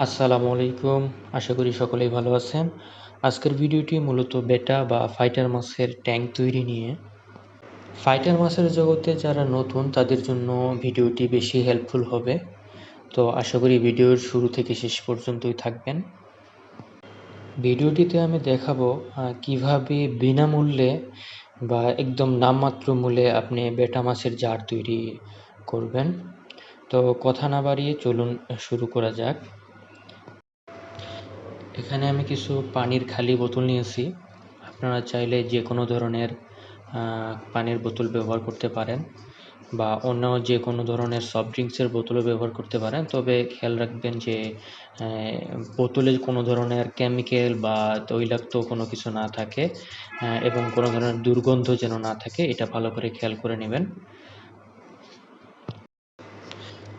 আসসালামু আলাইকুম। আশা করি সকলেই ভালো আছেন। আজকের ভিডিওটি মূলত বেটা বা ফাইটার মাছের ট্যাঙ্ক তৈরি নিয়ে। ফাইটার মাছের জগতে যারা নতুন, তাদের জন্য ভিডিওটি বেশি হেল্পফুল হবে। তো আশা করি ভিডিওর শুরু থেকে শেষ পর্যন্তই থাকবেন। ভিডিওটিতে আমি দেখাবো কীভাবে বিনামূল্যে বা একদম নামমাত্র মূল্যে আপনি বেটা মাছের জার তৈরি করবেন। তো কথা না বাড়িয়ে চলুন শুরু করা যাক। এখানে আমি কিছু পানির খালি বোতল নিয়েছি। আপনারা চাইলে যে কোনো ধরনের পানির বোতল ব্যবহার করতে পারেন বা অন্য যে কোনো ধরনের সফট ড্রিঙ্কসের বোতলও ব্যবহার করতে পারেন। তবে খেয়াল রাখবেন যে বোতলে কোনো ধরনের কেমিক্যাল বা তৈলাক্ত কোনো কিছু না থাকে এবং কোনো ধরনের দুর্গন্ধ যেন না থাকে, এটা ভালো করে খেয়াল করে নেবেন।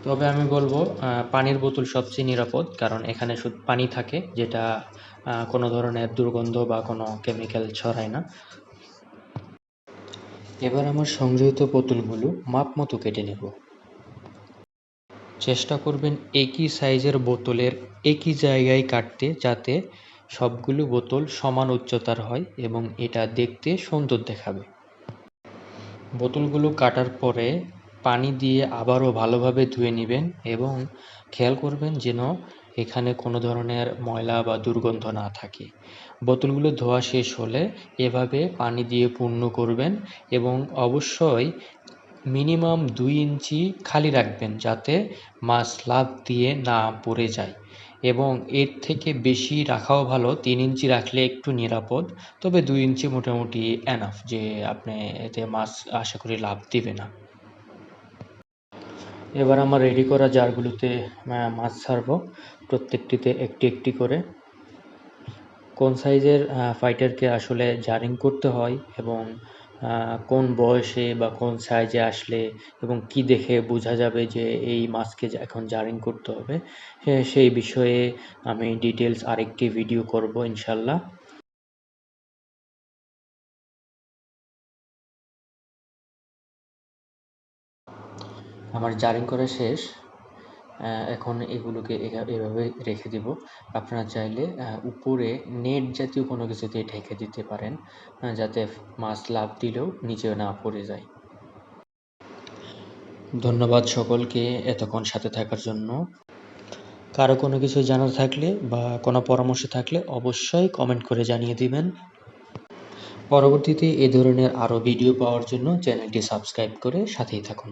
তবে আমি বলব পানির বোতল সবচেয়ে নিরাপদ, কারণ এখানে শুধু পানি থাকে, যেটা কোনো ধরনের দুর্গন্ধ বা কোনো কেমিক্যাল ছড়ায় না। এবার আমার সংযোজিত বোতলগুলো মাপ মতো কেটে নেব। চেষ্টা করবেন একই সাইজের বোতলের একই জায়গায় কাটতে, যাতে সবগুলো বোতল সমান উচ্চতার হয় এবং এটা দেখতে সুন্দর দেখাবে। বোতলগুলো কাটার পরে পানি দিয়ে আবারও ভালোভাবে ধুয়ে নেবেন এবং খেয়াল করবেন যেন এখানে কোনো ধরনের ময়লা বা দুর্গন্ধ না থাকে। বোতলগুলো ধোয়া শেষ হলে এভাবে পানি দিয়ে পূর্ণ করবেন এবং অবশ্যই মিনিমাম দুই ইঞ্চি খালি রাখবেন যাতে মাছ লাভ দিয়ে না পড়ে যায় এবং এর থেকে বেশি রাখাও ভালো, তিন ইঞ্চি রাখলে একটু নিরাপদ, তবে দুই ইঞ্চি মোটামুটি এনাফ যে আপনি এতে মাছ আশা করি লাভ দিবে না। এবার আমার রেডি করা জারগুলোতে মাছ ছাড়বো। প্রত্যেকটিতে একটি একটি করে। কোন সাইজের ফাইটারকে আসলে জারিং করতে হয় এবং কোন বয়সে বা কোন সাইজে আসলে এবং কি দেখে বোঝা যাবে যে এই মাছকে এখন জারিং করতে হবে সেই বিষয়ে আমি ডিটেলস আরেকটি ভিডিও করব ইনশাল্লাহ। আমার জারিং করা শেষ। এখন এগুলোকে এভাবে রেখে দিব। আপনারা চাইলে উপরে নেট জাতীয় কোনো কিছু দিয়ে ঢেকে দিতে পারেন যাতে মাছ লাভ দিলেও নিচে না পড়ে যায়। ধন্যবাদ সকলকে এতক্ষণ সাথে থাকার জন্য। কারও কোনো কিছু জানার থাকলে বা কোনো পরামর্শ থাকলে অবশ্যই কমেন্ট করে জানিয়ে দিবেন। পরবর্তীতে এ ধরনের আরও ভিডিও পাওয়ার জন্য চ্যানেলটি সাবস্ক্রাইব করে সাথেই থাকুন।